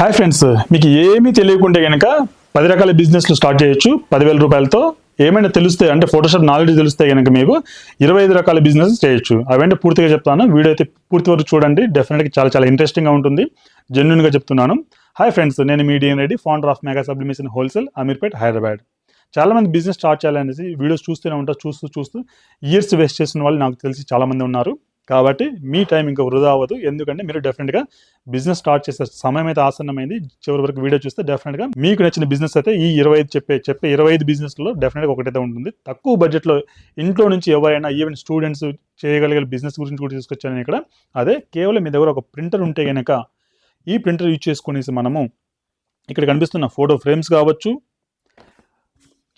Hi friends మీకు ఏమీ తెలియకుంటే కనుక పది రకాల బిజినెస్లు స్టార్ట్ చేయొచ్చు. పదివేల రూపాయలతో ఏమైనా తెలిస్తే అంటే ఫోటోషాప్ నాలెడ్జ్ తెలిస్తే కనుక మీకు ఇరవై ఐదు రకాల బిజినెస్ చేయొచ్చు. అవేంటే పూర్తిగా చెప్తాను. వీడియో అయితే పూర్తి వరకు చూడండి. డెఫినెట్గా చాలా చాలా ఇంట్రెస్టింగ్గా ఉంటుంది. జెన్యున్గా చెప్తున్నాను. హాయ్ ఫ్రెండ్స్ నేను మీ D N Reddy founder of mega sublimation wholesale Ameerpet Hyderabad చాలా మంది బిజినెస్ స్టార్ట్ చేయాలనేసి వీడియోస్ చూస్తూనే ఉంటారు. చూస్తూ చూస్తూ ఇయర్స్ వేస్ట్ చేసిన వాళ్ళు నాకు తెలిసి చాలామంది ఉన్నారు. కాబట్టి మీ టైం ఇంకా వృధా అవ్వదు. ఎందుకంటే మీరు డెఫినెట్గా బిజినెస్ స్టార్ట్ చేసే సమయం అయితే ఆసన్నమైంది. చివరి వరకు వీడియో చూస్తే డెఫినెట్గా మీకు నచ్చిన బిజినెస్ అయితే ఈ ఇరవై ఐదు చెప్పే చెప్పే ఇరవై ఐదు బిజినెస్లో డెఫినెట్గా ఒకటైతే ఉంటుంది. తక్కువ బడ్జెట్లో ఇంట్లో నుంచి ఎవరైనా ఈవెన్ స్టూడెంట్స్ చేయగలిగే బిజినెస్ గురించి కూడా తీసుకొచ్చాను ఇక్కడ. అదే కేవలం మీ దగ్గర ఒక ప్రింటర్ ఉంటే కనుక ఈ ప్రింటర్ యూజ్ చేసుకునేసి మనము ఇక్కడ కనిపిస్తున్న ఫోటో ఫ్రేమ్స్ కావచ్చు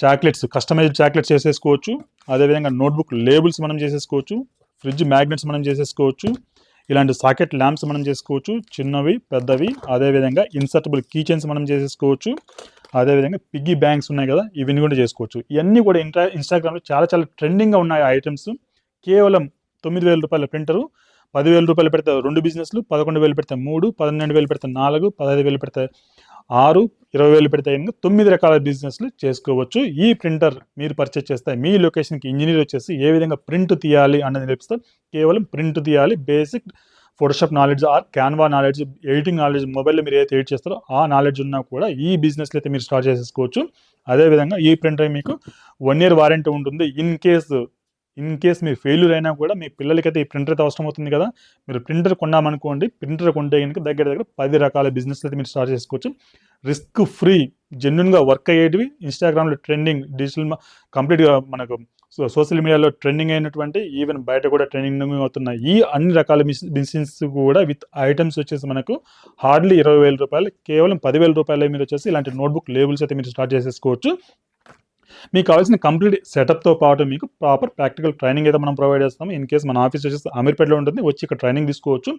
చాక్లెట్స్ కస్టమైజ్డ్ చాక్లెట్స్ చేసేసుకోవచ్చు. అదేవిధంగా నోట్బుక్ లేబుల్స్ మనం చేసేసుకోవచ్చు. ఫ్రిడ్జ్ మ్యాగ్నెట్స్ మనం చేసేసుకోవచ్చు ఇలాంటి సాకెట్ ల్యాంప్స్ మనం చేసుకోవచ్చు చిన్నవి పెద్దవి అదేవిధంగా ఇన్సర్టబుల్ కీచెన్స్ మనం చేసేసుకోవచ్చు అదేవిధంగా పిగ్గీ బ్యాంక్స్ ఉన్నాయి కదా ఇవన్నీ కూడా చేసుకోవచ్చు. ఇవన్నీ కూడా ఇంటా ఇన్స్టాగ్రామ్లో చాలా చాలా ట్రెండింగ్గా ఉన్నాయి ఐటమ్స్. కేవలం తొమ్మిది వేల రూపాయల ప్రింటరు. పదివేల రూపాయలు పెడితే రెండు బిజినెస్లు పదకొండు వేలు పెడితే మూడు పన్నెండు వేలు పెడితే నాలుగు పదహైదు వేలు పెడితే ఆరు ఇరవై వేలు పెడితే ఎనిమిది తొమ్మిది రకాల బిజినెస్లు చేసుకోవచ్చు. ఈ ప్రింటర్ మీరు పర్చేస్ చేస్తే మీ లొకేషన్కి ఇంజనీర్ వచ్చేసి ఏ విధంగా ప్రింట్ తీయాలి అన్నది నేర్పిస్తే కేవలం ప్రింట్ తీయాలి. Basic photoshop knowledge or canva knowledge editing knowledge మొబైల్లో మీరు ఏదైతే ఎడిట్ చేస్తారో ఆ నాలెడ్జ్ ఉన్నా కూడా ఈ బిజినెస్లో అయితే మీరు స్టార్ట్ చేసేసుకోవచ్చు. అదేవిధంగా ఈ ప్రింటర్ మీకు వన్ ఇయర్ వారంటీ ఉంటుంది. ఇన్ కేస్ ఇన్ కేస్ మీరు ఫెయిల్యూర్ అయినా కూడా మీ పిల్లలకైతే ఈ ప్రింటర్ అయితే అవసరం అవుతుంది కదా మీరు ప్రింటర్ కొన్నామనుకోండి ప్రింటర్ కొంటే కనుక దగ్గర దగ్గర పది రకాల బిజినెస్లు అయితే మీరు స్టార్ట్ చేసుకోవచ్చు. రిస్క్ ఫ్రీ జెన్యున్గా వర్క్ అయ్యేటివి ఇన్స్టాగ్రామ్లో ట్రెండింగ్ డిజిటల్ కంప్లీట్గా మనకు సోషల్ మీడియాలో ట్రెండింగ్ అయినటువంటి ఈవెన్ బయట కూడా ట్రెండింగ్ అవుతున్న ఈ అన్ని రకాల బిజినెస్ కూడా విత్ ఐటమ్స్ వచ్చేసి మనకు హార్డ్లీ ఇరవై వేల రూపాయలు కేవలం పదివేల రూపాయలు మీరు వచ్చేసి ఇలాంటి నోట్బుక్ లేబుల్స్ అయితే మీరు స్టార్ట్ చేసేసుకోవచ్చు. మీకు కావాల్సిన కంప్లీట్ సెటప్తో పాటు మీకు ప్రాపర్ ప్రాక్టికల్ ట్రైనింగ్ అయితే మనం ప్రొవైడ్ చేస్తాం ఇన్ కేస్ మన ఆఫీస్ వచ్చేసి అమీర్పేటలో ఉంటుంది వచ్చి ఇక్కడ ట్రైనింగ్ తీసుకోవచ్చు.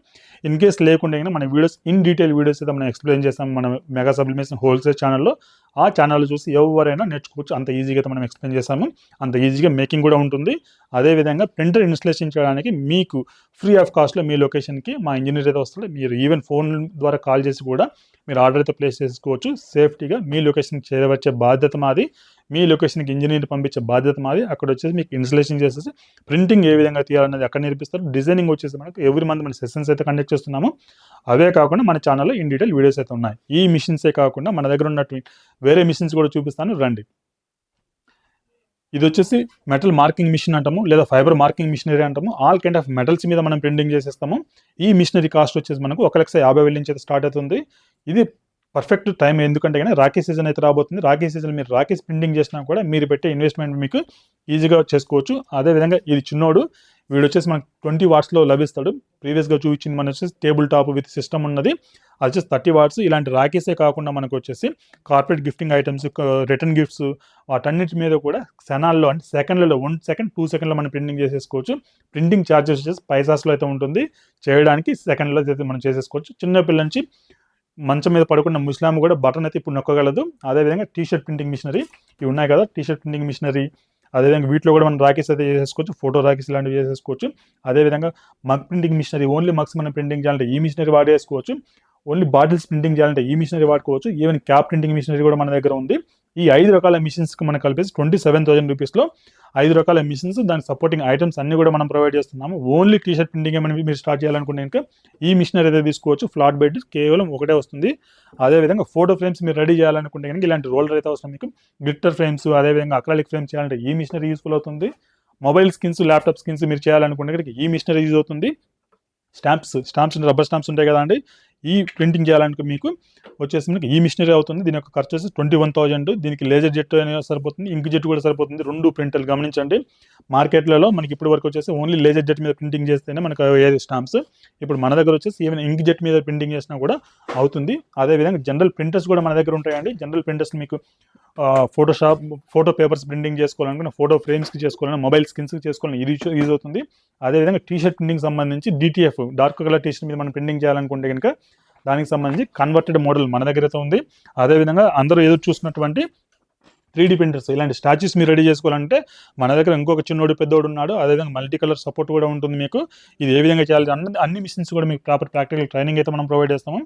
ఇన్ కేస్ లేకుండా అయినా మన వీడియోస్ ఇన్ డీటెయిల్ వీడియోస్ అయితే మనం ఎక్స్ప్లెయిన్ చేస్తాం మన మెగా సబ్లిమేషన్ హోల్సేల్ ఛానల్లో ఆ ఛానల్ చూసి ఎవరైనా నేర్చుకోవచ్చు. అంత ఈజీగా అయితే మనం ఎక్స్ప్లెయిన్ చేస్తాము. అంత ఈజీగా మేకింగ్ కూడా ఉంటుంది. అదేవిధంగా ప్రింటర్ ఇన్స్టలేషన్ చేయడానికి మీకు ఫ్రీ ఆఫ్ కాస్ట్లో మీ లొకేషన్కి మా ఇంజనీర్ అయితే వస్తాడు మీరు ఈవెన్ ఫోన్ ద్వారా కాల్ చేసి కూడా మీరు ఆర్డర్ అయితే ప్లేస్ చేసుకోవచ్చు. సేఫ్టీగా మీ లొకేషన్కి చేరవచ్చే బాధ్యత మాది. మీ లొకేషన్కి ఇంజనీర్ పంపించే బాధ్యత మాది. అక్కడ వచ్చేసి మీకు ఇన్స్టలేషన్ చేసేసి ప్రింటింగ్ ఏ విధంగా తీయాలనేది అక్కడ నేర్పిస్తారు డిజైనింగ్ వచ్చేసి మనకు ఎవ్రీ మంత్ మన సెషన్స్ అయితే కండక్ట్ చేస్తున్నాము. అవే కాకుండా మన ఛానల్లో ఇన్ డీటెయిల్ వీడియోస్ అయితే ఉన్నాయి. ఈ మిషన్సే కాకుండా మన దగ్గర ఉన్నట్టు వేరే మిషన్స్ కూడా చూపిస్తాను. రండి. ఇది వచ్చేసి మెటల్ మార్కింగ్ మిషన్ అంటాము లేదా ఫైబర్ మార్కింగ్ మిషనరీ అంటాము. ఆల్ కైండ్ ఆఫ్ మెటల్స్ మీద మనం ప్రింటింగ్ చేసేస్తాము. ఈ మిషనరీ కాస్ట్ వచ్చేసి మనకు ఒక లక్ష యాభై వేల నుంచి అయితే స్టార్ట్ అవుతుంది. ఇది పర్ఫెక్ట్ టైం ఎందుకంటే కానీ రాఖీ సీజన్ అయితే రాబోతుంది. రాఖీ సీజన్ మీరు రాఖీ ప్రింటింగ్ చేసినా కూడా మీరు పెట్టే ఇన్వెస్ట్మెంట్ మీకు ఈజీగా చేసుకోవచ్చు. అదేవిధంగా ఇది చిన్నోడు వీడు వచ్చేసి మనకు ట్వంటీ వాట్స్లో లభిస్తాడు. ప్రీవియస్గా చూపించింది మన వచ్చేసి టేబుల్ టాప్ విత్ సిస్టమ్ ఉన్నది. అది వచ్చేసి థర్టీ వాట్స్ ఇలాంటి రాకేసే కాకుండా మనకు వచ్చేసి corporate gifting items return gifts వాటన్నిటి మీద కూడా క్షణాల్లో అంటే సెకండ్లలో వన్ సెకండ్ టూ సెకండ్లో మనం ప్రింటింగ్ చేసేసుకోవచ్చు. ప్రింటింగ్ ఛార్జెస్ వచ్చేసి పైసాస్లో అయితే ఉంటుంది. చేయడానికి సెకండ్లో అయితే మనం చేసేసుకోవచ్చు. చిన్న పిల్ల నుంచి మంచం మీద పడుకున్న ముస్లాం కూడా బటన్ అయితే ఇప్పుడు నొక్కగలదు. అదేవిధంగా టీ షర్ట్ ప్రింటింగ్ మిషనరీ ఇవి ఉన్నాయి కదా టీ షర్ట్ ప్రింటింగ్ మిషనరీ అదేవిధంగా వీటిలో కూడా మనం రాకీస్ అయితే చేసేసుకోవచ్చు ఫోటో రాకీస్ లాంటివి చేసేసుకోవచ్చు. అదేవిధంగా mug printing machinery only mugs మనం ప్రింటింగ్ చేయాలంటే ఈ మిషనరీ వాడేసుకోవచ్చు. ఓన్లీ బాటిల్స్ ప్రింటింగ్ చేయాలంటే ఈ మిషనరీ వాడుకోవచ్చు. ఈవెన్ క్యాప్ ప్రింటింగ్ మిషనరీ కూడా మన దగ్గర ఉంది. ఈ ఐదు రకాల మిషన్స్కి మనం కలిపేసి ట్వంటీ సెవెన్ థౌసండ్ రూపీస్లో ఐదు రకాల మిషన్స్ దానికి సపోర్టింగ్ ఐటమ్స్ అన్ని కూడా మనం ప్రొవైడ్ చేస్తున్నాము. ఓన్లీ టీ షర్ట్ ప్రింటింగ్ ఏమైనా మీరు స్టార్ట్ చేయాలనుకుంటే కనుక ఈ మిషనరీ అయితే తీసుకోవచ్చు. ఫ్లాట్ బెడ్ కేవలం ఒకటే వస్తుంది. అదేవిధంగా ఫోటో ఫ్రేమ్స్ మీరు రెడీ చేయాలనుకుంటే కనుక ఇలాంటి రోలర్ అయితే అవసరం మీకు. గ్లిట్టర్ ఫ్రేమ్స్ అదేవిధంగా అక్రాలిక్ ఫ్రేమ్స్ చేయాలంటే ఈ మిషనరీ యూస్ఫుల్ అవుతుంది. మొబైల్ స్కిన్స్ ల్యాప్టాప్ స్కిన్స్ మీరు చేయాలనుకుంటే కనుక ఈ మిషనరీ యూజ్ అవుతుంది. స్టాంప్స్ స్టాంప్స్ రబ్బర్ స్టాంప్స్ ఉంటాయి కదండి. ఈ ప్రింటింగ్ చేయాలంటే మీకు వచ్చేసి మనకి ఈ మిషనరీ అవుతుంది. దీని యొక్క ఖర్చు వచ్చేసి ట్వంటీ వన్ థౌజండ్ దీనికి లేజర్ జెట్ అనేది సరిపోతుంది ఇంక్ జెట్ కూడా సరిపోతుంది. రెండు ప్రింటర్లు గమనించండి. మార్కెట్లలో మనకి ఇప్పుడు వరకు వచ్చేసి ఓన్లీ లేజర్ జెట్ మీద ప్రింటింగ్ చేస్తేనే మనకు ఏది స్టాంప్స్ ఇప్పుడు మన దగ్గర వచ్చేసి ఏమైనా ఇంక్ జెట్ మీద ప్రింటింగ్ చేసినా కూడా అవుతుంది. అదేవిధంగా జనరల్ ప్రింటర్స్ కూడా మన దగ్గర ఉంటాయండి. జనరల్ ప్రింటర్స్ మీకు ఫోటోషాప్ ఫోటో పేపర్స్ ప్రింటింగ్ చేసుకోవాలనుకున్న ఫోటో ఫ్రేమ్స్కి చేసుకోవాలన్నా మొబైల్ స్కిన్స్కి చేసుకోవాలని ఇది యూజ్ అవుతుంది. అదేవిధంగా టీ షర్ట్ ప్రింటింగ్ సంబంధించి DTF dark colour T shirt మీద మనం ప్రింటింగ్ చేయాలనుకుంటే కనుక దానికి సంబంధించి కన్వర్టెడ్ మోడల్ మన దగ్గర అయితే ఉంది. అదేవిధంగా అందరూ ఎదురు చూసినటువంటి త్రీ డీ ప్రింటర్స్ ఇలాంటి స్టాచ్యూస్ మీరు రెడీ చేసుకోవాలంటే మన దగ్గర ఇంకొక చిన్నోడు పెద్దోడు ఉన్నాడు. అదేవిధంగా మల్టీ కలర్ సపోర్ట్ కూడా ఉంటుంది మీకు. ఇది ఏ విధంగా చేయాలి అన్ని అన్ని మిషన్స్ కూడా మీకు ప్రాపర్ ప్రాక్టికల్ ట్రైనింగ్ అయితే మనం ప్రొవైడ్ చేస్తాము.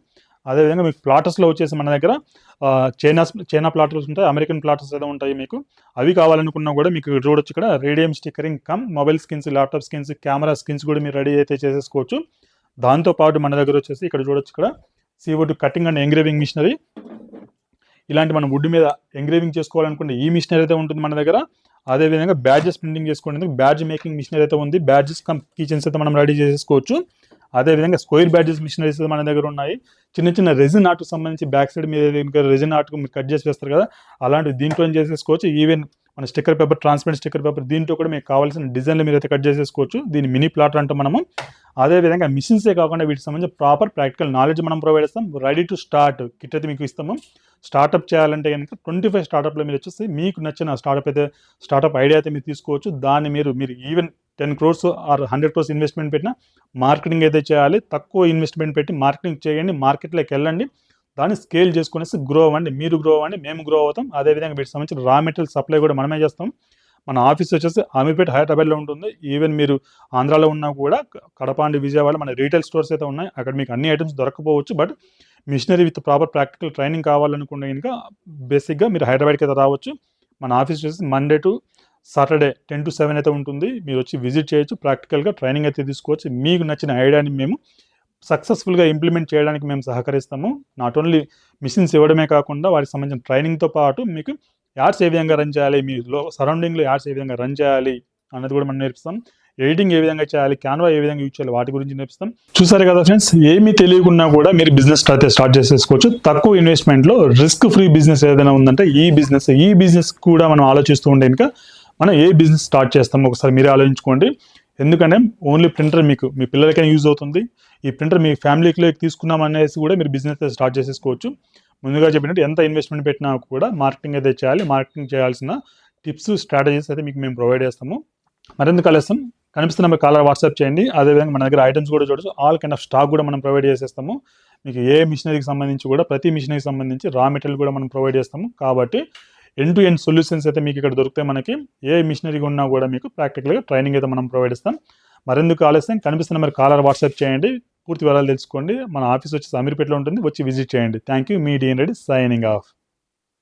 అదేవిధంగా మీకు ప్లాటర్స్లో వచ్చేసి మన దగ్గర చైనా చైనా ప్లాటర్స్ ఉంటాయి అమెరికన్ ప్లాటర్స్ ఏదో ఉంటాయి మీకు. అవి కావాలనుకున్నా కూడా మీకు ఇక్కడ చూడొచ్చు ఇక్కడ radium stickering cum mobile skins laptop skins camera skins కూడా మీరు రెడీ అయితే చేసేసుకోవచ్చు. దాంతోపాటు మన దగ్గర వచ్చేసి ఇక్కడ చూడొచ్చు ఇక్కడ సీవుడ్ కటింగ్ అండ్ ఎంగ్రేవింగ్ మిషనరీ. ఇలాంటి మనం వుడ్ మీద ఎంగ్రేవింగ్ చేసుకోవాలనుకుంటే ఈ మిషనరీ అయితే ఉంటుంది మన దగ్గర. అదేవిధంగా బ్యాడ్జెస్ ప్రింటింగ్ చేసుకోవడానికి బ్యాడ్జ్ మేకింగ్ మిషనరీ అయితే ఉంది. బ్యాడ్జెస్ కమ్ కిచెన్స్ అయితే మనం రెడీ చేసేసుకోవచ్చు. అదేవిధంగా స్క్వేర్ బ్యాడ్జెస్ మిషనరీస్ మన దగ్గర ఉన్నాయి. చిన్న చిన్న రెజిన్ ఆర్ట్కి సంబంధించి బ్యాక్ సైడ్ మీద ఇంకా రెజిన్ ఆర్ట్ మీరు కట్ చేసి వేస్తారు కదా అలాంటి దీంట్లో చేసేసుకోవచ్చు? ఈవెన్ మన sticker paper transparent sticker paper దీంట్లో కూడా మీకు కావాల్సిన డిజైన్లు మీరు అయితే కట్ చేసేసుకోవచ్చు. దీని మినీ ప్లాటర్ అంటాం మనము. అదేవిధంగా మిషన్సే కాకుండా వీటికి సంబంధించి ప్రాపర్ ప్రాక్టికల్ నాలెడ్జ్ మనం ప్రొవైడ్ చేస్తాం. రెడీ టు స్టార్ట్ కిట్ అయితే మీకు ఇస్తాము. స్టార్ట్అప్ చేయాలంటే కనుక ట్వంటీ ఫైవ్ స్టార్టప్లో మీరు వచ్చేసి మీకు నచ్చిన స్టార్టప్ అయితే స్టార్టప్ ఐడియా అయితే మీరు తీసుకోవచ్చు. దాన్ని మీరు మీరు even ten crores or hundred crores investment పెట్టినా మార్కెటింగ్ అయితే చేయాలి తక్కువ ఇన్వెస్ట్మెంట్ పెట్టి మార్కెటింగ్ చేయండి మార్కెట్లోకి వెళ్ళండి. దాన్ని స్కేల్ చేసుకునేసి గ్రో అవ్వండి. మీరు గ్రో అవ్వండి మేము గ్రో అవుతాం. అదేవిధంగా వీటికి సంబంధించిన రా మెటీరియల్ సప్లై కూడా మనమే చేస్తాం. మన ఆఫీస్ వచ్చేసి అమీర్పేట హైదరాబాద్లో ఉంటుంది. ఈవెన్ మీరు ఆంధ్రాలో ఉన్నా కూడా కడప అండ్ విజయవాడ మన రీటైల్ స్టోర్స్ అయితే ఉన్నాయి. అక్కడ మీకు అన్ని items దొరకపోవచ్చు. But machinery with proper practical training కావాలనుకుంటే కనుక బేసిక్గా మీరు హైదరాబాద్కి అయితే రావచ్చు. మన ఆఫీస్ వచ్చేసి Monday to Saturday ten to seven అయితే ఉంటుంది. మీరు వచ్చి విజిట్ చేయొచ్చు ప్రాక్టికల్గా ట్రైనింగ్ అయితే తీసుకోవచ్చు. మీకు నచ్చిన ఐడియాని మేము సక్సెస్ఫుల్గా ఇంప్లిమెంట్ చేయడానికి మేము సహకరిస్తాము. నాట్ ఓన్లీ మిషన్స్ ఇవ్వడమే కాకుండా వాటికి సంబంధించిన ట్రైనింగ్తో పాటు మీకు యాడ్స్ ఏ విధంగా రన్ చేయాలి మీ లో సరౌండింగ్లో యాడ్స్ ఏ విధంగా రన్ చేయాలి అన్నది కూడా మనం నేర్పిస్తాం. ఎడిటింగ్ ఏ విధంగా చేయాలి క్యాన్వా ఏ విధంగా యూజ్ చేయాలి వాటి గురించి నేర్పిస్తాం. చూసారు కదా ఫ్రెండ్స్ ఏమీ తెలియకుండా కూడా మీరు బిజినెస్ అయితే స్టార్ట్ చేసేసుకోవచ్చు. తక్కువ ఇన్వెస్ట్మెంట్లో రిస్క్ ఫ్రీ బిజినెస్ ఏదైనా ఉందంటే ఈ బిజినెస్ ఈ బిజినెస్ కూడా మనం ఆలోచిస్తూ ఉండే ఇంకా మనం ఏ బిజినెస్ స్టార్ట్ చేస్తామో ఒకసారి మీరు ఆలోచించుకోండి. ఎందుకంటే ఓన్లీ ప్రింటర్ మీకు మీ పిల్లలకైనా యూజ్ అవుతుంది. ఈ ప్రింటర్ మీ ఫ్యామిలీకి తీసుకున్నాం అనేసి కూడా మీరు బిజినెస్ స్టార్ట్ చేసేసుకోవచ్చు. ముందుగా చెప్పినట్టు ఎంత ఇన్వెస్ట్మెంట్ పెట్టినా కూడా మార్కెటింగ్ అయితే చేయాలి. మార్కెటింగ్ చేయాల్సిన టిప్స్ స్ట్రాటజీస్ అయితే మీకు మేము ప్రొవైడ్ చేస్తాము. మరెందుకు కలుస్తాం కనిపిస్తున్న నెంబర్ కాలర్ వాట్సాప్ చేయండి. అదేవిధంగా మన దగ్గర ఐటమ్స్ కూడా చూడొచ్చు. ఆల్ కైండ్ ఆఫ్ స్టాక్ కూడా మనం ప్రొవైడ్ చేసేస్తాము. మీకు ఏ మిషనరీకి సంబంధించి కూడా ప్రతి మిషనరీకి సంబంధించి రా మెటీరియల్ కూడా మనం ప్రొవైడ్ చేస్తాము. కాబట్టి ఎండ్ టు ఎండ్ సొల్యూషన్స్ అయితే మీకు ఇక్కడ దొరుకుతాయి మనకి ఏ మిషనరీ ఉన్నా కూడా మీకు ప్రాక్టికల్గా ట్రైనింగ్ అయితే మనం ప్రొవైడ్ ఇస్తాం మరెందుకు ఆలస్యం? కనిపిస్తున్న మరి కాలర్ వాట్సాప్ చేయండి. పూర్తి వివరాలు తెలుసుకోండి. మన ఆఫీస్ వచ్చి అమీర్పేటలో ఉంటుంది. వచ్చి విజిట్ చేయండి. థ్యాంక్ యూ మీ డిఎన్ రెడ్డి సైనింగ్ ఆఫ్